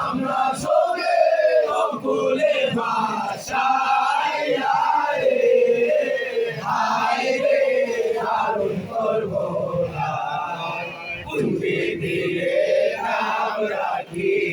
আমরা সঙ্গে ফুলে বাসায়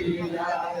Hallelujah.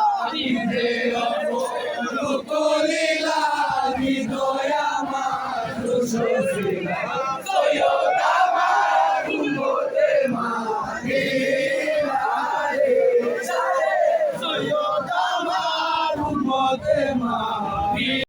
দয়া মা